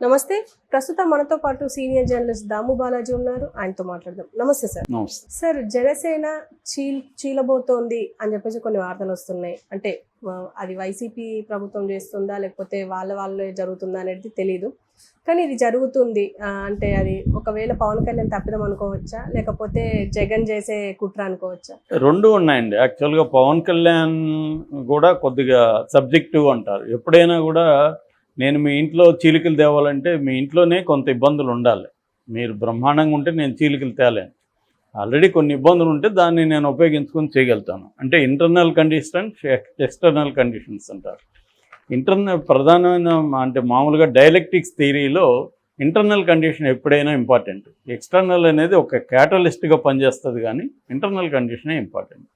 నమస్తే. ప్రస్తుతం మనతో పాటు సీనియర్ జర్నలిస్ట్ దాము బాలాజీ ఉన్నారు. ఆయనతో మాట్లాడదాం. నమస్తే సార్. సార్ జనసేన చీల్ చీలబోతోంది అని చెప్పేసి కొన్ని వార్తలు వస్తున్నాయి. అంటే అది వైసీపీ ప్రభుత్వం చేస్తుందా లేకపోతే వాళ్ళ వాళ్ళే జరుగుతుందా అనేది తెలియదు కానీ ఇది జరుగుతుంది. అంటే అది ఒకవేళ పవన్ కళ్యాణ్ తప్పిదం అనుకోవచ్చా? లేకపోతే జగన్ చేసే కుట్ర అనుకోవచ్చా? రెండు ఉన్నాయండి. యాక్చువల్గా పవన్ కళ్యాణ్ కూడా కొద్దిగా సబ్జెక్టివ్ అంటారు. ఎప్పుడైనా కూడా నేను మీ ఇంట్లో చీలికలు తేవాలంటే మీ ఇంట్లోనే కొంత ఇబ్బందులు ఉండాలి. మీరు బ్రహ్మాండంగా ఉంటే నేను చీలికలు తేలేను. ఆల్రెడీ కొన్ని ఇబ్బందులు ఉంటే దాన్ని నేను ఉపయోగించుకొని చేయగలుగుతాను. అంటే ఇంటర్నల్ కండిషన్స్ ఎక్స్టర్నల్ కండిషన్స్ అంటారు. ఇంటర్నల్ ప్రధానమైన అంటే మామూలుగా డైలెక్టిక్స్ థియరీలో ఇంటర్నల్ కండిషన్ ఎప్పుడైనా ఇంపార్టెంట్ ఎక్స్టర్నల్ అనేది ఒక క్యాటలిస్ట్గా పనిచేస్తుంది కానీ ఇంటర్నల్ కండిషనే ఇంపార్టెంట్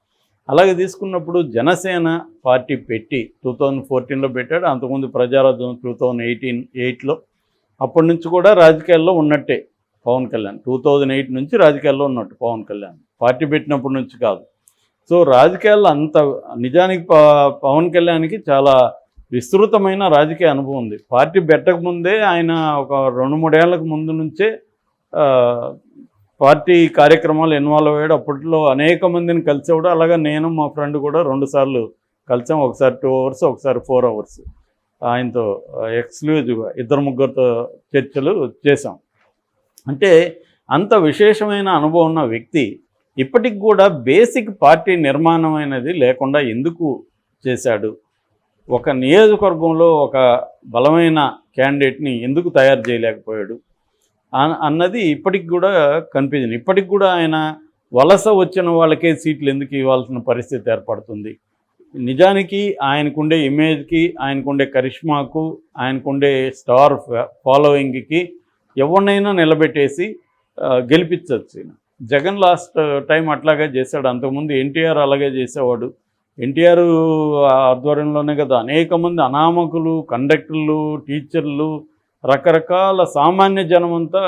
అలాగే తీసుకున్నప్పుడు జనసేన పార్టీ పెట్టి టూ థౌజండ్ ఫోర్టీన్లో పెట్టాడు. అంతకుముందు ప్రజారాజ్యం టూ థౌజండ్ ఎయిటీన్ ఎయిట్లో. అప్పటి నుంచి కూడా రాజకీయాల్లో ఉన్నట్టే Pawan Kalyan. Two thousand eight నుంచి రాజకీయాల్లో ఉన్నట్టు పవన్ కళ్యాణ్. పార్టీ పెట్టినప్పటి నుంచి కాదు. సో రాజకీయాల్లో అంత నిజానికి ప- పవన్ కళ్యాణ్కి చాలా విస్తృతమైన రాజకీయ అనుభవం ఉంది. పార్టీ పెట్టకముందే ఆయన ఒక రెండు మూడేళ్ళకు ముందు నుంచే పార్టీ కార్యక్రమాలు ఇన్వాల్వ్ అయ్యాడు. అప్పట్లో అనేక మందిని కలిసేవాడు అలాగే నేను మా ఫ్రెండ్ కూడా రెండుసార్లు కలిసాం. ఒకసారి టూ అవర్స్ ఒకసారి ఫోర్ అవర్స్ ఆయనతో ఎక్స్క్లూజివ్గా ఇద్దరు ముగ్గురితో చర్చలు చేశాం. అంటే అంత విశేషమైన అనుభవం ఉన్న వ్యక్తి ఇప్పటికి కూడా బేసిక్ పార్టీ నిర్మాణం అనేది లేకుండా ఎందుకు చేశాడు? ఒక నియోజకవర్గంలో ఒక బలమైన క్యాండిడేట్ని ఎందుకు తయారు చేయలేకపోయాడు? అన్నది ఇప్పటికి కూడా కనిపించింది. ఇప్పటికి కూడా ఆయన వలస వచ్చిన వాళ్ళకే సీట్లు ఎందుకు ఇవ్వాల్సిన పరిస్థితి ఏర్పడుతుంది. నిజానికి ఆయనకుండే ఇమేజ్కి ఆయనకుండే కరిష్మాకు ఆయనకుండే స్టార్ ఫాలోయింగ్కి ఎవరినైనా నిలబెట్టేసి గెలిపించవచ్చు జగన్ లాస్ట్ టైం అట్లాగే చేశాడు. అంతకుముందు ఎన్టీఆర్ అలాగే చేసేవాడు. ఎన్టీఆర్ ఆధ్వర్యంలోనే కదా. అనేక మంది అనామకులు కండక్టర్లు టీచర్లు రకరకాల సామాన్య జనమంతా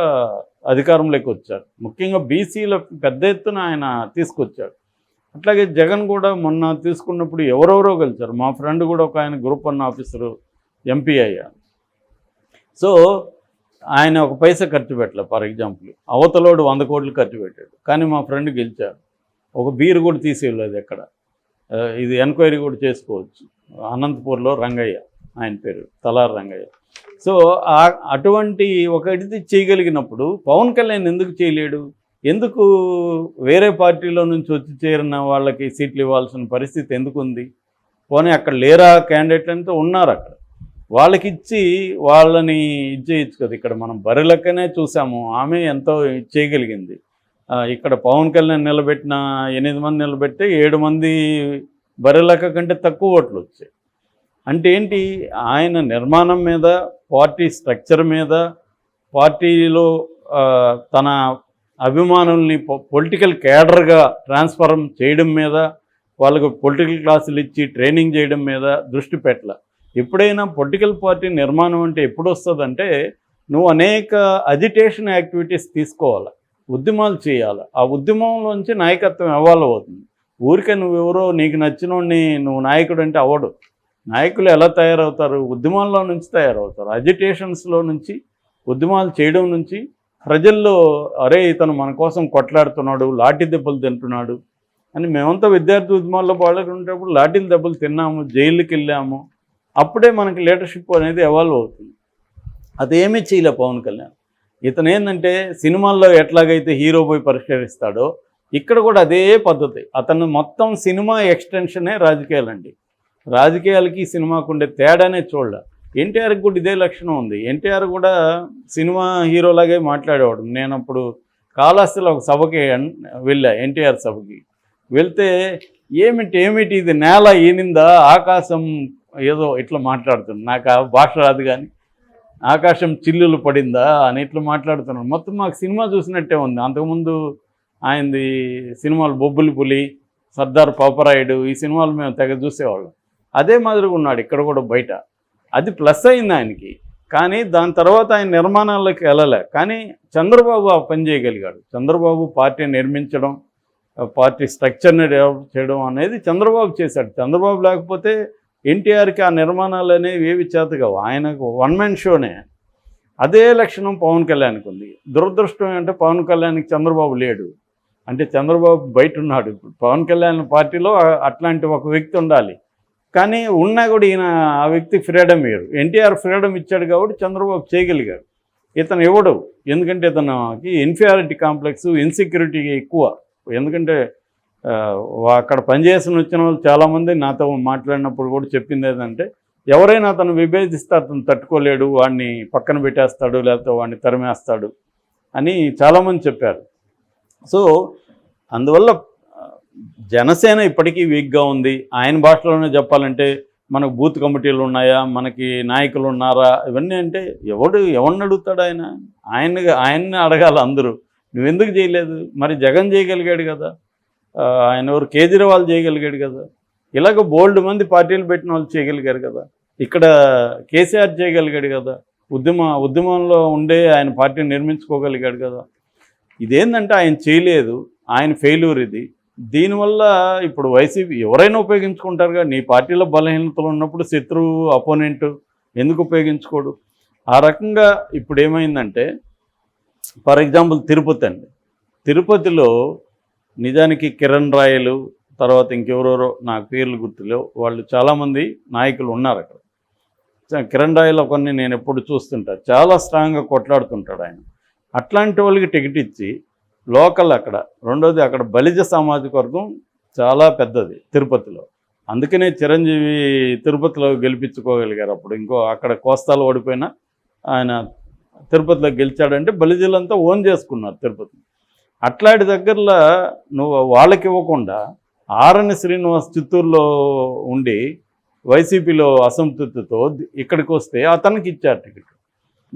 అధికారంలోకి వచ్చారు. ముఖ్యంగా బీసీల పెద్ద ఎత్తున ఆయన తీసుకొచ్చాడు అట్లాగే జగన్ కూడా మొన్న తీసుకున్నప్పుడు ఎవరెవరో గెలిచారు. మా ఫ్రెండ్ కూడా ఒక ఆయన గ్రూప్ వన్ ఆఫీసరు ఎంపీ అయ్యారు. సో ఆయన ఒక పైసా ఖర్చు పెట్టలే ఫర్ ఎగ్జాంపుల్. అవతలోడు వంద కోట్లు ఖర్చు పెట్టాడు. కానీ మా ఫ్రెండ్ గెలిచాడు. ఒక బీరు కూడా తీసేయలేదు ఎక్కడ. ఇది ఎంక్వైరీ కూడా చేసుకోవచ్చు. అనంతపూర్లో రంగయ్య. ఆయన పేరు తలార్ రంగయ్య. సో అటువంటి ఒకటి చేయగలిగినప్పుడు పవన్ కళ్యాణ్ ఎందుకు చేయలేడు? ఎందుకు వేరే పార్టీలో నుంచి వచ్చి చేరిన వాళ్ళకి సీట్లు ఇవ్వాల్సిన పరిస్థితి ఎందుకు ఉంది పోనీ అక్కడ లేరా క్యాండిడేట్లు అంతా ఉన్నారు అక్కడ. వాళ్ళకి ఇచ్చి వాళ్ళని ఇచ్చేయచ్చు కదా. ఇక్కడ మనం బరిలక్కనే చూసాము. ఆమె ఎంతో చేయగలిగింది. ఇక్కడ పవన్ కళ్యాణ్ నిలబెట్టిన ఎనిమిది మంది నిలబెట్టి ఏడు మంది బరిలక్క కంటే తక్కువ ఓట్లు వచ్చాయి. అంటే ఏంటి? ఆయన నిర్మాణం మీద పార్టీ స్ట్రక్చర్ మీద పార్టీలో తన అభిమానుల్ని పొలిటికల్ క్యాడర్గా ట్రాన్స్ఫర్మ్ చేయడం మీద వాళ్ళకు పొలిటికల్ క్లాసులు ఇచ్చి ట్రైనింగ్ చేయడం మీద దృష్టి పెట్టల. ఎప్పుడైనా పొలిటికల్ పార్టీ నిర్మాణం అంటే ఎప్పుడు వస్తుందంటే నువ్వు అనేక అజిటేషన్ యాక్టివిటీస్ తీసుకోవాలి ఉద్యమాలు చేయాలి. ఆ ఉద్యమంలోంచి నాయకత్వం ఇవ్వాలి అవుతుంది ఊరికే నువ్వెవరో నీకు నచ్చినోడిని నువ్వు నాయకుడు అంటే అవ్వడు. నాయకులు ఎలా తయారవుతారు? ఉద్యమాల్లో నుంచి తయారవుతారు. అజిటేషన్స్లో నుంచి ఉద్యమాలు చేయడం నుంచి ప్రజల్లో అరే ఇతను మన కోసం కొట్లాడుతున్నాడు లాఠీ దెబ్బలు తింటున్నాడు అని మేమంతా విద్యార్థి ఉద్యమాల్లో పాల్గొనేటప్పుడు లాఠీల దెబ్బలు తిన్నాము జైలుకి వెళ్ళాము. అప్పుడే మనకి లీడర్షిప్ అనేది ఎవాల్వ్ అవుతుంది. అదేమీ చేయలే పవన్ కళ్యాణ్. ఇతను ఏంటంటే సినిమాల్లో ఎట్లాగైతే హీరో పోయి పరిష్కరిస్తాడో ఇక్కడ కూడా అదే పద్ధతి. అతను మొత్తం సినిమా ఎక్స్టెన్షనే రాజకీయాలండి. రాజకీయాలకి సినిమాకు ఉండే తేడానే చూడ ఎన్టీఆర్కి కూడా ఇదే లక్షణం ఉంది. ఎన్టీఆర్ కూడా సినిమా హీరోలాగే మాట్లాడేవాడు. నేను అప్పుడు కాళహస్తిలో ఒక సభకి వెళ్ళా ఎన్టీఆర్ సభకి. వెళ్తే ఏమిటి ఏమిటి ఇది నేల ఏనిందా ఆకాశం ఏదో ఇట్లా మాట్లాడుతుంది నాకు ఆ భాష రాదు కానీ ఆకాశం చిల్లులు పడిందా అని ఇట్లా మాట్లాడుతున్నాడు. మొత్తం మాకు సినిమా చూసినట్టే ఉంది. అంతకుముందు ఆయనది సినిమాలు బొబ్బులి పులి సర్దార్ పాపరాయుడు ఈ సినిమాలు మేము తెగ చూసేవాళ్ళం. అదే మాదిరిగా ఉన్నాడు ఇక్కడ కూడా బయట. అది ప్లస్ అయింది ఆయనకి. కానీ దాని తర్వాత ఆయన నిర్మాణాలకు వెళ్ళలే. కానీ చంద్రబాబు ఆ పని చేయగలిగాడు. చంద్రబాబు పార్టీ నిర్మించడం ఆ పార్టీ స్ట్రక్చర్ని డెవలప్ చేయడం అనేది చంద్రబాబు చేశాడు. చంద్రబాబు లేకపోతే ఎన్టీఆర్కి ఆ నిర్మాణాలు అనేవి ఏవి చేతగావు? ఆయనకు వన్ మ్యాన్ షోనే అదే లక్షణం పవన్ కళ్యాణ్కి ఉంది. దురదృష్టం ఏంటంటే పవన్ కళ్యాణ్కి చంద్రబాబు లేడు. అంటే చంద్రబాబు బయట ఉన్నాడు. ఇప్పుడు పవన్ కళ్యాణ్ పార్టీలో అట్లాంటి ఒక వ్యక్తి ఉండాలి. కానీ ఉన్నా కూడా ఈయన ఆ వ్యక్తి ఫ్రీడమ్ ఇయ్యరు ఎన్టీఆర్ ఫ్రీడమ్ ఇచ్చాడు కాబట్టి చంద్రబాబు చేయగలిగాడు. ఇతను ఇవ్వడు ఎందుకంటే ఇతనికి ఇన్ఫీరియారిటీ కాంప్లెక్స్ ఇన్సెక్యూరిటీ ఎక్కువ. ఎందుకంటే అక్కడ పనిచేసిన వచ్చిన వాళ్ళు చాలామంది నాతో మాట్లాడినప్పుడు కూడా చెప్పింది ఏంటంటే ఎవరైనా అతను విభేదిస్తే అతను తట్టుకోలేడు వాడిని పక్కన పెట్టేస్తాడు లేకపోతే వాడిని తరిమేస్తాడు అని చాలామంది చెప్పారు. సో అందువల్ల జనసేన ఇప్పటికీ వీక్గా ఉంది. ఆయన భాషలోనే చెప్పాలంటే మనకు బూత్ కమిటీలు ఉన్నాయా మనకి నాయకులు ఉన్నారా? ఇవన్నీ అంటే ఎవడు ఎవరిని అడుగుతాడు ఆయన? ఆయన ఆయన్ని అడగాలి అందరూ. నువ్వెందుకు చేయలేదు? మరి జగన్ చేయగలిగాడు కదా. ఆయన ఎవరు? కేజ్రీవాల్ చేయగలిగాడు కదా. ఇలాగ బోల్డ్ మంది పార్టీలు పెట్టిన వాళ్ళు చేయగలిగారు కదా. ఇక్కడ కేసీఆర్ చేయగలిగాడు కదా. ఉద్యమ ఉద్యమంలో ఉండే ఆయన పార్టీని నిర్మించుకోగలిగాడు కదా. ఇదేంటంటే ఆయన చేయలేదు. ఆయన ఫెయిల్యూర్ ఇది. దీనివల్ల ఇప్పుడు వైసీపీ ఎవరైనా ఉపయోగించుకుంటారుగా నీ పార్టీలో బలహీనతలు ఉన్నప్పుడు శత్రువు అపోనెంట్ ఎందుకు ఉపయోగించుకోడు? ఆ రకంగా ఇప్పుడు ఏమైందంటే ఫర్ ఎగ్జాంపుల్ తిరుపతి అండి. తిరుపతిలో నిజానికి కిరణ్ రాయలు తర్వాత ఇంకెవరెవరో నాకు పేర్లు గుర్తులేవు వాళ్ళు చాలామంది నాయకులు ఉన్నారు అక్కడ. కిరణ్ రాయలు ఒకరిని నేను ఎప్పుడు చూస్తుంటా చాలా స్ట్రాంగ్గా కొట్లాడుతుంటాడు ఆయన. అట్లాంటి వాళ్ళకి టికెట్ ఇచ్చి లోకల్ అక్కడ. రెండోది అక్కడ బలిజ సామాజిక వర్గం చాలా పెద్దది తిరుపతిలో. అందుకనే చిరంజీవి తిరుపతిలో గెలిపించుకోగలిగారు అప్పుడు. ఇంకో అక్కడ కోస్తాలు ఓడిపోయినా ఆయన తిరుపతిలో గెలిచాడంటే బలిజలంతా ఓన్ చేసుకున్నారు తిరుపతి. అట్లాంటి దగ్గరలో నువ్వు వాళ్ళకి ఇవ్వకుండా ఆర్ఎన్ శ్రీనివాస్ చిత్తూరులో ఉండి వైసీపీలో అసంతృప్తితో ఇక్కడికి వస్తే అతనికి ఇచ్చారు టికెట్.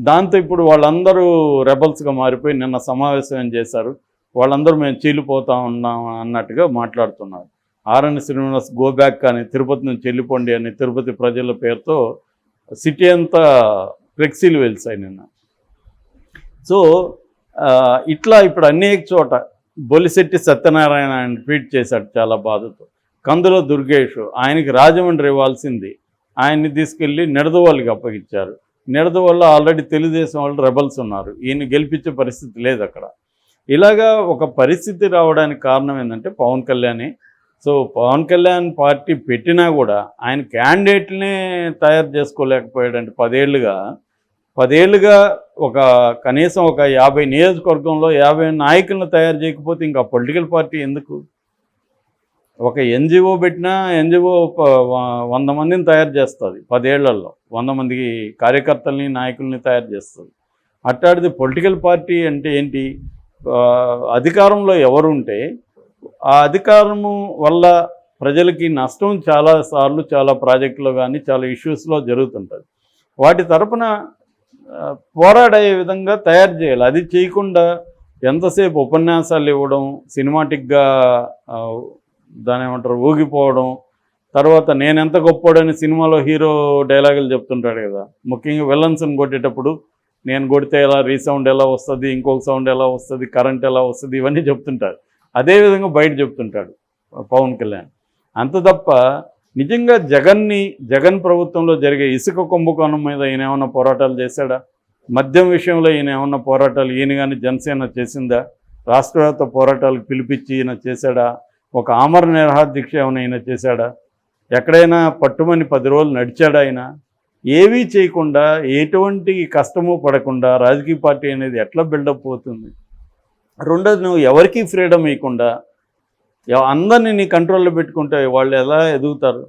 దాంతో ఇప్పుడు వాళ్ళందరూ రెబల్స్గా మారిపోయి నిన్న సమావేశం చేశారు. వాళ్ళందరూ మేము చీలిపోతా ఉన్నాం అన్నట్టుగా మాట్లాడుతున్నారు. ఆర్ఎన్ శ్రీనివాస్ గోబ్యాక్ కానీ అని తిరుపతి నుంచి వెళ్ళిపోండి అని తిరుపతి ప్రజల పేరుతో సిటీ అంతా ఫ్లెక్సీలు వెలిసాయి నిన్న. సో ఇట్లా ఇప్పుడు అనేక చోట బొలిశెట్టి సత్యనారాయణ ఆయన ట్వీట్ చేశాడు చాలా బాధతో. కందుల దుర్గేష్ ఆయనకి రాజమండ్రి ఇవ్వాల్సింది. ఆయన్ని తీసుకెళ్ళి నెడదవాళ్ళకి అప్పగించారు. నిడదవోళ్ళ ఆల్రెడీ తెలుగుదేశం వాళ్ళు రెబల్స్ ఉన్నారు. ఈయన గెలిపించే పరిస్థితి లేదు అక్కడ. ఇలాగా ఒక పరిస్థితి రావడానికి కారణం ఏంటంటే పవన్ కళ్యాణే. సో పవన్ కళ్యాణ్ పార్టీ పెట్టినా కూడా ఆయన క్యాండిడేట్లనే తయారు చేసుకోలేకపోయాడంటే పదేళ్ళుగా. పదేళ్ళుగా ఒక కనీసం ఒక యాభై నియోజకవర్గంలో యాభై నాయకులను తయారు చేయకపోతే ఇంకా పొలిటికల్ పార్టీ ఎందుకు? ఒక ఎన్జిఓ పెట్టినా ఎన్జిఓ వంద మందిని తయారు చేస్తుంది. పదేళ్ళలో వంద మంది కార్యకర్తల్ని నాయకుల్ని తయారు చేస్తుంది. అట్టాడిది పొలిటికల్ పార్టీ అంటే ఏంటి? అధికారంలో ఎవరుంటే ఆ అధికారము వల్ల ప్రజలకి నష్టం చాలా సార్లు చాలా ప్రాజెక్టులో కానీ చాలా ఇష్యూస్లో జరుగుతుంటుంది. వాటి తరపున పోరాడే విధంగా తయారు చేయాలి. అది చేయకుండా ఎంతసేపు ఉపన్యాసాలు ఇవ్వడం సినిమాటిక్గా దాని ఏమంటారు ఊగిపోవడం. తర్వాత నేను ఎంత గొప్పోడని సినిమాలో హీరో డైలాగులు చెప్తుంటాడు కదా. ముఖ్యంగా విలన్స్ని కొట్టేటప్పుడు నేను కొడితే ఎలా రీసౌండ్ ఎలా వస్తుంది ఇంకొక సౌండ్ ఎలా వస్తుంది కరెంట్ ఎలా వస్తుంది ఇవన్నీ చెప్తుంటాడు. అదేవిధంగా బయట చెప్తుంటాడు పవన్ కళ్యాణ్. అంత తప్ప నిజంగా జగన్ని జగన్ ప్రభుత్వంలో జరిగే ఇసుక కుంభకోణం మీద ఈయన ఏమన్నా పోరాటాలు చేశాడా? మద్యం విషయంలో ఈయన ఏమన్నా పోరాటాలు ఈయన కానీ జనసేన చేసిందా? రాష్ట్రవ్యాప్త పోరాటాలకు పిలిపించి ఈయన చేశాడా? ఒక ఆమర నిరహాదీక్ష ఏమైనా ఈయన చేశాడా? ఎక్కడైనా పట్టుమని పది రోజులు నడిచాడా ఆయన? ఏవీ చేయకుండా ఎటువంటి కష్టము పడకుండా రాజకీయ పార్టీ అనేది ఎట్లా బిల్డప్ అవుతుంది? రెండోది నువ్వు ఎవరికీ ఫ్రీడమ్ ఇవ్వకుండా అందరినీ నీ కంట్రోల్లో పెట్టుకుంటే వాళ్ళు ఎలా ఎదుగుతారు?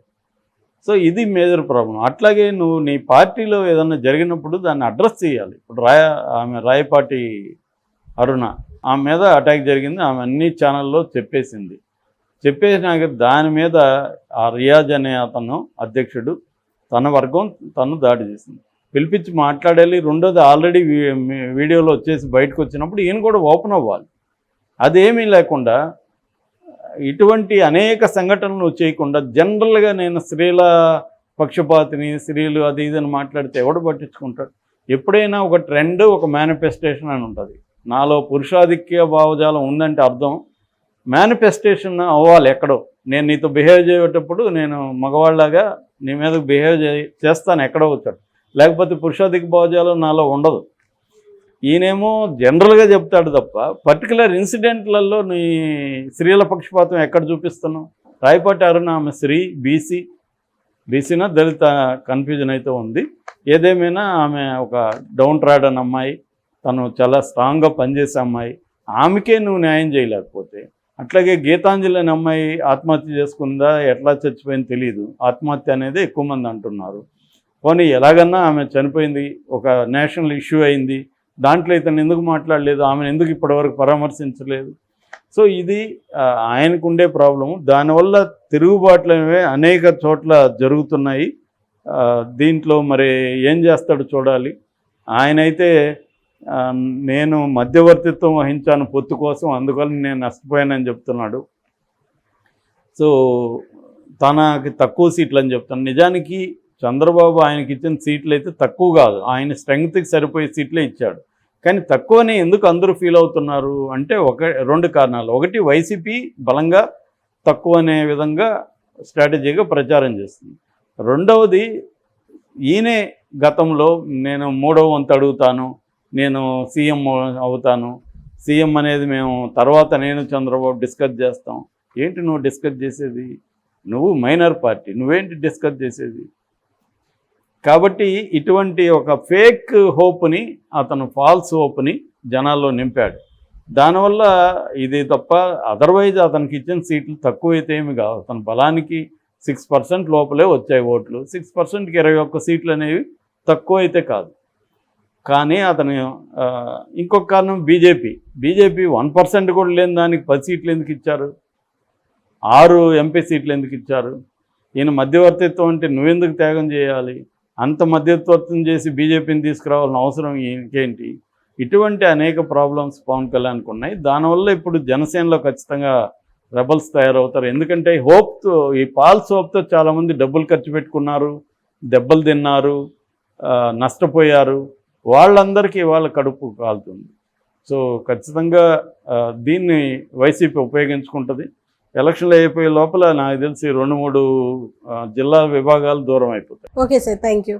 సో ఇది మేజర్ ప్రాబ్లం. అట్లాగే నువ్వు నీ పార్టీలో ఏదన్నా జరిగినప్పుడు దాన్ని అడ్రస్ చేయాలి. ఇప్పుడు రాయ ఆమె రాయపాటి అరుణ ఆమె మీద అటాక్ జరిగింది ఆమె అన్ని ఛానల్లో చెప్పేసింది. చెప్పేసినాక దాని మీద ఆ రియాజ్ అనే అతను అధ్యక్షుడు తన వర్గం తను దాడి చేసింది. పిలిపించి మాట్లాడాలి. రెండోది ఆల్రెడీ వీడియోలో వచ్చేసి బయటకు వచ్చినప్పుడు ఈయన కూడా ఓపెన్ అవ్వాలి. అదేమీ లేకుండా ఇటువంటి అనేక సంఘటనలు చేయకుండా జనరల్గా నేను స్త్రీల పక్షపాతిని స్త్రీలు అది ఇది అని మాట్లాడితే ఎవడు పట్టించుకుంటాడు? ఎప్పుడైనా ఒక ట్రెండ్ ఒక మేనిఫెస్టేషన్ అని ఉంటుంది. నాలో పురుషాధిక్య భావజాలం ఉందంటే అర్థం. మేనిఫెస్టేషన్ అవ్వాలి ఎక్కడో. నేను నీతో బిహేవ్ చేయటప్పుడు నేను మగవాళ్ళలాగా నీ మీద బిహేవ్ చేస్తాను ఎక్కడో వచ్చాడు లేకపోతే పురుషాధిక భావజాలం నాలో ఉండదు. ఈయనేమో జనరల్గా చెప్తాడు తప్ప పర్టికులర్ ఇన్సిడెంట్లలో నీ స్త్రీల పక్షపాతం ఎక్కడ చూపిస్తున్నావు? రాయపాటి అరుణ ఆమె స్త్రీ బీసీ బీసీనా దళిత కన్ఫ్యూజన్ అయితే ఉంది. ఏదేమైనా ఆమె ఒక డౌన్ ట్రాడన్ అమ్మాయి తను చాలా స్ట్రాంగ్గా పనిచేసే అమ్మాయి ఆమెకే నువ్వు న్యాయం చేయలేకపోతే అట్లాగే గీతాంజలి అనే అమ్మాయి ఆత్మహత్య చేసుకుందా ఎట్లా చచ్చిపోయింది తెలియదు ఆత్మహత్య అనేది ఎక్కువ మంది అంటున్నారు. పోనీ ఎలాగన్నా ఆమె చనిపోయింది ఒక నేషనల్ ఇష్యూ అయింది దాంట్లో ఇతను ఎందుకు మాట్లాడలేదు ఆమెను ఎందుకు ఇప్పటివరకు పరామర్శించలేదు? సో ఇది ఆయనకు ఉండే ప్రాబ్లము. దానివల్ల తిరుగుబాట్లు అనేవి అనేక చోట్ల జరుగుతున్నాయి. దీంట్లో మరి ఏం చేస్తాడు చూడాలి. ఆయనైతే నేను మధ్యవర్తిత్వం వహించాను పొత్తు కోసం అందువల్ల నేను నష్టపోయానని చెప్తున్నాడు. సో తనకి తక్కువ సీట్లు అని చెప్తాను. నిజానికి చంద్రబాబు ఆయనకి ఇచ్చిన సీట్లు అయితే తక్కువ కాదు. ఆయన స్ట్రెంగ్త్కి సరిపోయే సీట్లే ఇచ్చాడు. కానీ తక్కువనే ఎందుకు అందరూ ఫీల్ అవుతున్నారు అంటే ఒక రెండు కారణాలు. ఒకటి వైసీపీ బలంగా తక్కువ అనే విధంగా స్ట్రాటజీగా ప్రచారం చేస్తుంది. రెండవది ఈయనే గతంలో నేను మూడవ వంతు అడుగుతాను నేను సీఎం అవుతాను. సీఎం అనేది మేము తర్వాత నేను చంద్రబాబు డిస్కస్ చేస్తాం. ఏంటి నువ్వు డిస్కస్ చేసేది? నువ్వు మైనర్ పార్టీ. నువ్వేంటి డిస్కస్ చేసేది? కాబట్టి ఇటువంటి ఒక ఫేక్ హోప్ని అతను ఫాల్స్ హోప్ని జనాల్లో నింపాడు. దానివల్ల ఇది తప్ప అదర్వైజ్ అతనికి ఇచ్చిన సీట్లు తక్కువైతే ఏమి కాదు అతని బలానికి సిక్స్ పర్సెంట్ లోపలే వచ్చాయి ఓట్లు. సిక్స్ పర్సెంట్కి ఇరవై ఒక్క సీట్లు అనేవి తక్కువ అయితే కాదు. కానీ అతను ఇంకొక కారణం బీజేపీ. బీజేపీ వన్ పర్సెంట్ కూడా లేని దానికి పది సీట్లు ఎందుకు ఇచ్చారు? ఆరు ఎంపీ సీట్లు ఎందుకు ఇచ్చారు? ఈయన మధ్యవర్తిత్వం అంటే నువ్వెందుకు త్యాగం చేయాలి? అంత మధ్యవర్తం చేసి బీజేపీని తీసుకురావాల్సిన అవసరం ఈయనకేంటి? ఇటువంటి అనేక ప్రాబ్లమ్స్ పవన్ కళ్యాణ్కి ఉన్నాయి. దానివల్ల ఇప్పుడు జనసేనలో ఖచ్చితంగా రెబల్స్ తయారవుతారు. ఎందుకంటే హోప్తో ఈ పాల్స్ హోప్తో చాలామంది డబ్బులు ఖర్చు పెట్టుకున్నారు దెబ్బలు తిన్నారు నష్టపోయారు. వాళ్ళందరికీ వాళ్ళ కడుపు కాలుతుంది. సో ఖచ్చితంగా దీన్ని వైసీపీ ఉపయోగించుకుంటుంది. ఎలక్షన్లు అయిపోయే లోపల నాకు తెలిసి రెండు మూడు జిల్లా విభాగాలు దూరం అయిపోతాయి. Okay sir thank you